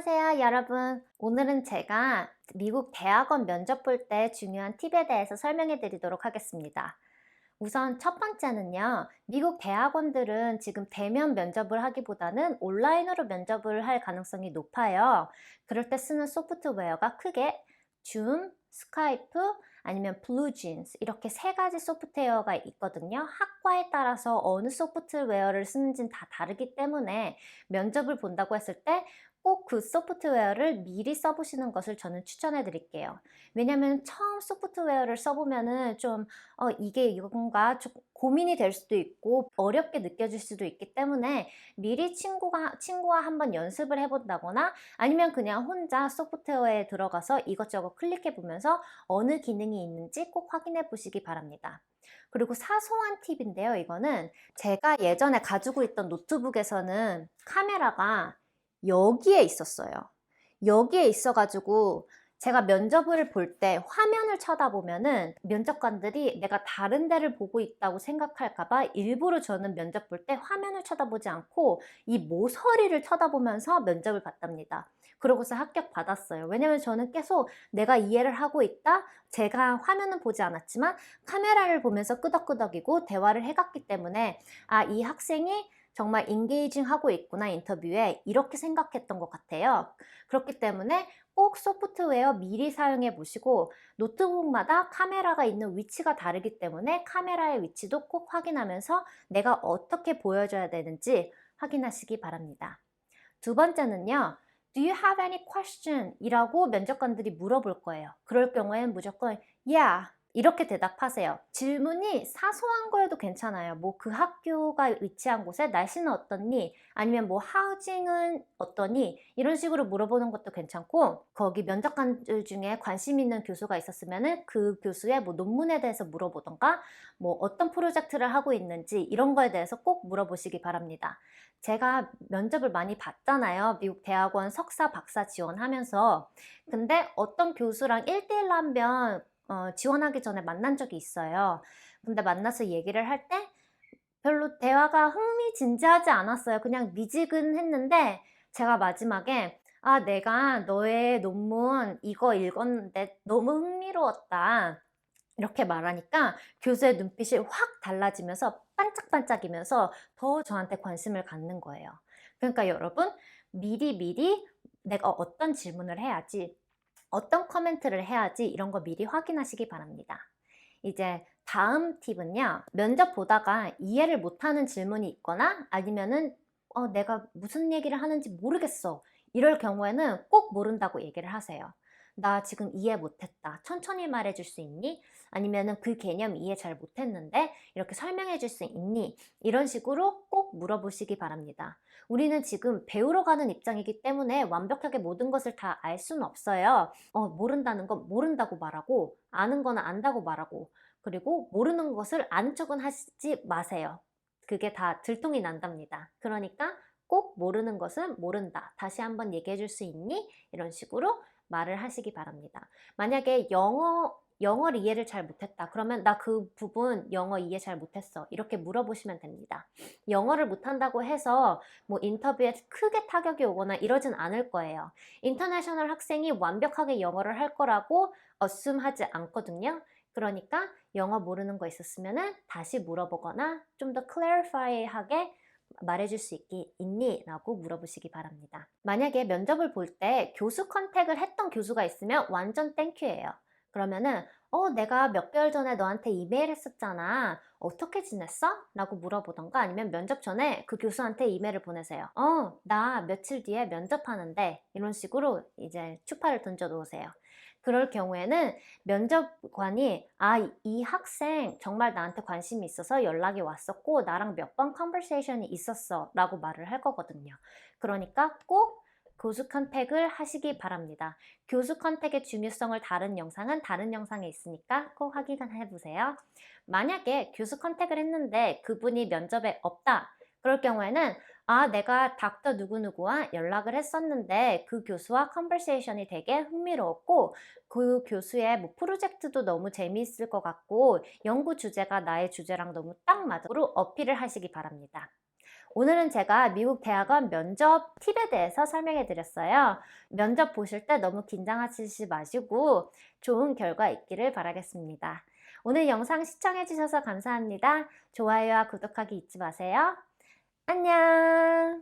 안녕하세요, 여러분. 오늘은 제가 미국 대학원 면접 볼 때 중요한 팁에 대해서 설명해 드리도록 하겠습니다. 우선 첫 번째는요, 미국 대학원들은 지금 대면 면접을 하기보다는 온라인으로 면접을 할 가능성이 높아요. 그럴 때 쓰는 소프트웨어가 크게 줌, 스카이프, 아니면 블루진스 이렇게 세 가지 소프트웨어가 있거든요. 학과에 따라서 어느 소프트웨어를 쓰는지는 다 다르기 때문에 면접을 본다고 했을 때 꼭 그 소프트웨어를 미리 써보시는 것을 저는 추천해 드릴게요. 왜냐면 처음 소프트웨어를 써보면은 좀, 어, 이게 이건가? 좀 고민이 될 수도 있고 어렵게 느껴질 수도 있기 때문에 미리 친구가, 친구와 한번 연습을 해본다거나 아니면 그냥 혼자 소프트웨어에 들어가서 이것저것 클릭해 보면서 어느 기능이 있는지 꼭 확인해 보시기 바랍니다. 그리고 사소한 팁인데요, 이거는 제가 예전에 가지고 있던 노트북에서는 카메라가 여기에 있었어요. 여기에 있어가지고 제가 면접을 볼 때 화면을 쳐다보면은 면접관들이 내가 다른 데를 보고 있다고 생각할까봐 일부러 저는 면접 볼 때 화면을 쳐다보지 않고 이 모서리를 쳐다보면서 면접을 봤답니다. 그러고서 합격 받았어요. 왜냐면 저는 계속 내가 이해를 하고 있다. 제가 화면은 보지 않았지만 카메라를 보면서 끄덕끄덕이고 대화를 해갔기 때문에 아, 이 학생이 정말 인게이징 하고 있구나 인터뷰에 이렇게 생각했던 것 같아요. 그렇기 때문에 꼭 소프트웨어 미리 사용해 보시고 노트북마다 카메라가 있는 위치가 다르기 때문에 카메라의 위치도 꼭 확인하면서 내가 어떻게 보여줘야 되는지 확인하시기 바랍니다. 두 번째는요. Do you have any question? 이라고 면접관들이 물어볼 거예요. 그럴 경우에는 무조건 Yeah, 이렇게 대답하세요. 질문이 사소한 거여도 괜찮아요. 뭐 그 학교가 위치한 곳에 날씨는 어떻니? 아니면 뭐 하우징은 어떠니? 이런 식으로 물어보는 것도 괜찮고 거기 면접관들 중에 관심 있는 교수가 있었으면은 그 교수의 뭐 논문에 대해서 물어보던가 뭐 어떤 프로젝트를 하고 있는지 이런 거에 대해서 꼭 물어보시기 바랍니다. 제가 면접을 많이 봤잖아요. 미국 대학원 석사, 박사 지원하면서. 근데 어떤 교수랑 1대1로 한번 어, 지원하기 전에 만난 적이 있어요. 근데 만나서 얘기를 할 때 별로 대화가 흥미진지하지 않았어요. 그냥 미지근했는데 제가 마지막에 아, 내가 너의 논문 이거 읽었는데 너무 흥미로웠다. 이렇게 말하니까 교수의 눈빛이 확 달라지면서 반짝반짝이면서 더 저한테 관심을 갖는 거예요. 그러니까 여러분, 미리 미리 내가 어떤 질문을 해야지 어떤 커멘트를 해야지 이런 거 미리 확인하시기 바랍니다. 이제 다음 팁은요. 면접 보다가 이해를 못하는 질문이 있거나 아니면은 어, 내가 무슨 얘기를 하는지 모르겠어. 이럴 경우에는 꼭 모른다고 얘기를 하세요. 나 지금 이해 못했다. 천천히 말해줄 수 있니? 아니면은 그 개념 이해 잘 못했는데 이렇게 설명해 줄 수 있니? 이런 식으로 꼭 물어보시기 바랍니다. 우리는 지금 배우러 가는 입장이기 때문에 완벽하게 모든 것을 다 알 수는 없어요. 어, 모른다는 건 모른다고 말하고 아는 거는 안다고 말하고 그리고 모르는 것을 아는 척은 하지 마세요. 그게 다 들통이 난답니다. 그러니까 꼭 모르는 것은 모른다. 다시 한번 얘기해 줄 수 있니? 이런 식으로 말을 하시기 바랍니다. 만약에 영어 영어를 이해를 잘 못했다. 그러면 나 그 부분 영어 이해 잘 못했어. 이렇게 물어보시면 됩니다. 영어를 못한다고 해서 뭐 인터뷰에 크게 타격이 오거나 이러진 않을 거예요. 인터내셔널 학생이 완벽하게 영어를 할 거라고 어슴하지 않거든요. 그러니까 영어 모르는 거 있었으면 다시 물어보거나 좀 더 클래리파이하게 말해줄 수 있기 있니? 라고 물어보시기 바랍니다. 만약에 면접을 볼 때 교수 컨택을 했던 교수가 있으면 완전 땡큐예요. 그러면은 어 내가 몇 개월 전에 너한테 이메일 했었잖아. 어떻게 지냈어? 라고 물어보던가 아니면 면접 전에 그 교수한테 이메일을 보내세요. 어, 나 며칠 뒤에 면접하는데 이런 식으로 이제 추파를 던져 놓으세요. 그럴 경우에는 면접관이 아, 이 학생 정말 나한테 관심이 있어서 연락이 왔었고 나랑 몇 번 컨버세이션이 있었어 라고 말을 할 거거든요. 그러니까 꼭 교수 컨택을 하시기 바랍니다. 교수 컨택의 중요성을 다른 영상은 다른 영상에 있으니까 꼭 확인해 보세요. 만약에 교수 컨택을 했는데 그분이 면접에 없다. 그럴 경우에는 아, 내가 닥터 누구누구와 연락을 했었는데 그 교수와 컨버세이션이 되게 흥미로웠고 그 교수의 뭐 프로젝트도 너무 재미있을 것 같고 연구 주제가 나의 주제랑 너무 딱 맞으로 어필을 하시기 바랍니다. 오늘은 제가 미국 대학원 면접 팁에 대해서 설명해 드렸어요. 면접 보실 때 너무 긴장하시지 마시고 좋은 결과 있기를 바라겠습니다. 오늘 영상 시청해 주셔서 감사합니다. 좋아요와 구독하기 잊지 마세요. 안녕!